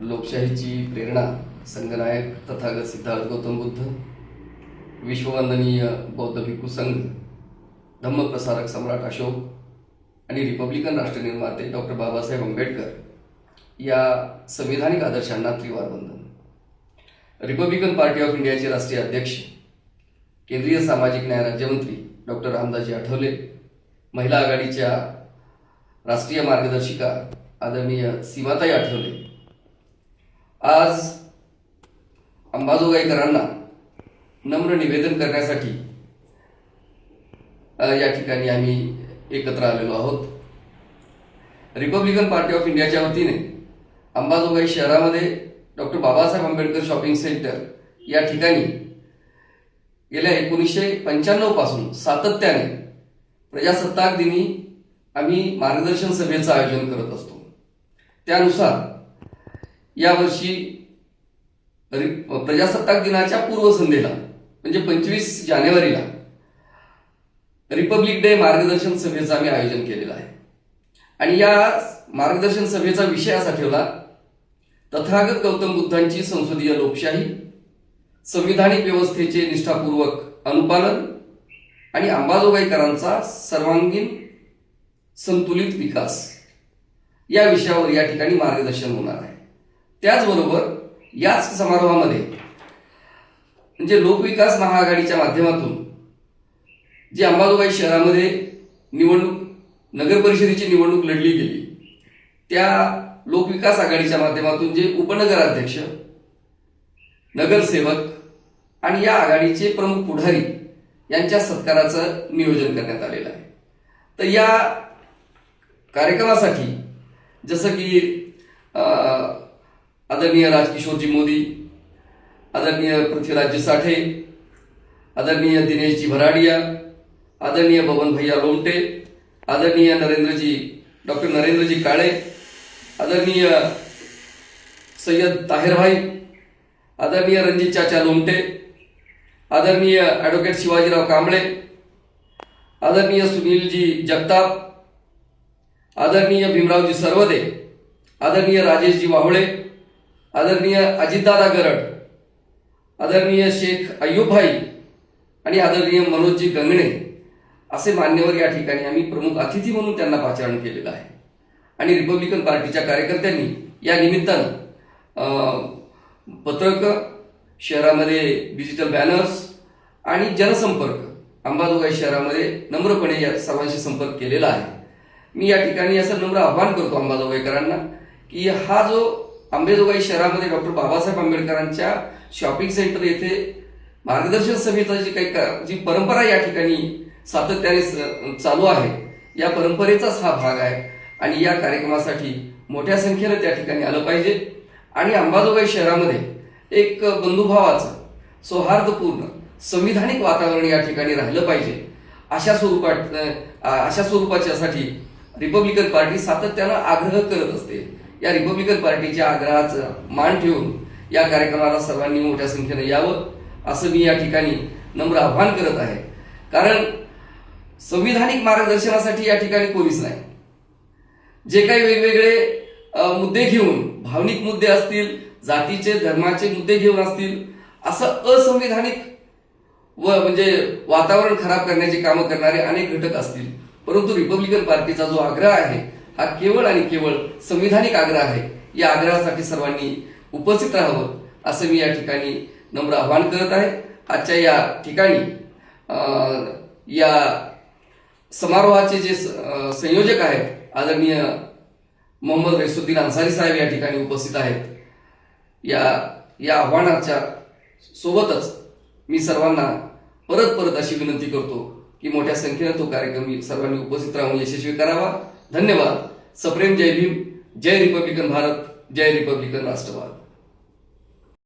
लोकशाहीची प्रेरणा संगनायक तथागत सिद्धार्थ गौतम बुद्ध विश्ववंदनीय बौद्ध भिक्खू संघ धम्मप्रसारक सम्राट अशोक आणि रिपब्लिकन राष्ट्रनिर्माते डॉक्टर बाबासाहेब आंबेडकर या संविधानिक आदर्शांना त्रिवार वंदन. रिपब्लिकन पार्टी ऑफ इंडियाचे राष्ट्रीय अध्यक्ष केंद्रीय सामाजिक न्याय राज्यमंत्री डॉक्टर रामदासजी आठवले महिला आघाडीच्या राष्ट्रीय मार्गदर्शिका आदरणीय सीमाताई आठवले आज अंबाजोगाईकरांना नम्र निवेदन करण्यासाठी या ठिकाणी आम्ही एकत्र आलेलो आहोत. रिपब्लिकन पार्टी ऑफ इंडियाच्या वतीने अंबाजोगाई शहरामध्ये doctor Babasaheb Ambedkar shopping centre या ठिकाणी गेल्या एकोणीसशे पंच्याण्णवपासून सातत्याने प्रजासत्ताक दिनी आम्ही मार्गदर्शन सभेचं आयोजन करत असतो. त्यानुसार यावर्षी प्रजासत्ताक दिनाच्या पूर्वसंध्येला म्हणजे पंचवीस जानेवारीला रिपब्लिक डे मार्गदर्शन सभेचं आम्ही आयोजन केलेलं आहे. आणि या मार्गदर्शन सभेचा विषय असा ठेवला तथागत गौतम बुद्धांची संसदीय लोकशाही संविधानिक व्यवस्थेचे निष्ठापूर्वक अनुपालन आणि अंबाजोगाईकरांचा सर्वांगीण संतुलित विकास या विषयावर या ठिकाणी मार्गदर्शन होणार आहे. त्याचबरोबर याच समारोहामध्ये म्हणजे लोकविकास महाआघाडीच्या माध्यमातून जी अंबाजोगाई शहरामध्ये निवडणूक नगर परिषदेची निवडणूक लढली गेली त्या लोकविकास आघाडीच्या माध्यमातून जे उपनगराध्यक्ष नगरसेवक आणि या आघाडीचे प्रमुख पुढारी यांच्या सत्काराचं नियोजन करण्यात आलेलं आहे. तर या कार्यक्रमासाठी जसं की आदरणीय राजकिशोरजी मोदी आदरणीय पृथ्वीराजजी साठे आदरणीय दिनेशजी भराडिया आदरणीय बबन भैया लोमटे आदरणीय नरेंद्रजी डॉक्टर नरेंद्रजी काळे आदरणीय सय्यद ताहिरभाई आदरणीय रणजित चाचा लोमटे आदरणीय ॲडव्होकेट शिवाजीराव कांबळे आदरणीय सुनीलजी जगताप आदरणीय भीमरावजी सरवदे आदरणीय राजेशजी वाहुळे आदरणीय अजितदादा गरड आदरणीय शेख अय्यूबभाई आणि आदरणीय मनोजजी गंगणे असे मान्यवर या ठिकाणी आम्ही प्रमुख अतिथी म्हणून त्यांना पाचारण केलेलं आहे. आणि रिपब्लिकन पार्टीच्या कार्यकर्त्यांनी या निमित्तानं अं, पत्रकं शहरामध्ये डिजिटल बॅनर्स आणि जनसंपर्क अंबाजोगाई शहरामध्ये नम्रपणे या सर्वांशी संपर्क केलेला आहे. मी या ठिकाणी असं नम्र आव्हान करतो अंबाजोगाईकरांना की हा जो अंबेजोगाई शहरामध्ये डॉक्टर बाबासाहेब आंबेडकरांच्या शॉपिंग सेंटर येथे मार्गदर्शन सभेचा जी काही का- जी परंपरा या ठिकाणी सातत्याने चालू आहे या परंपरेचाच हा भाग आहे. आणि या कार्यक्रमासाठी मोठ्या संख्येनं त्या ठिकाणी आलं पाहिजे. आणि अंबाजोगाई शहरामध्ये एक बंधुभावाचं सौहार्दपूर्ण संविधानिक वातावरण या ठिकाणी राहिलं पाहिजे. अशा स्वरूपात अशा स्वरूपाच्यासाठी रिपब्लिकन पार्टी सातत्यानं आग्रह करत असते. या रिपब्लिकन पार्टीच्या आग्रहाचं मान ठेवून या कार्यक्रमाला सर्वांनी मोठ्या संख्येनं यावं असं मी या ठिकाणी नम्र आव्हान करत आहे. कारण संविधानिक मार्गदर्शनासाठी या ठिकाणी कोणीच नाही. जे काही वेगवेगळे मुद्दे घेऊन भावनिक मुद्दे असतील जातीचे धर्माचे मुद्दे घेऊन असतील असं असंविधानिक व म्हणजे वातावरण खराब करण्याची कामं करणारे अनेक घटक असतील. परंतु रिपब्लिकन पार्टीचा जो आग्रह आहे हा केवळ आणि केवळ संविधानिक आग्रह आहे. या आग्रहासाठी सर्वांनी उपस्थित राहावं असं मी या ठिकाणी नम्र आवाहन करत आहे. आजच्या या ठिकाणी या समारोहाचे जे स- संयोजक आहेत आदरणीय मोहम्मद रेसुद्दीन अन्सारी साहेब या ठिकाणी उपस्थित आहेत. या या आव्हानाच्या सोबतच मी सर्वांना परत परत अशी विनंती करतो. की मोठ्या संख्येनं तो कार्यक्रम सर्वांनी उपस्थित राहून यशस्वी करावा. धन्यवाद. सप्रेम जय भीम जय रिपब्लिकन भारत जय रिपब्लिकन राष्ट्रवाद.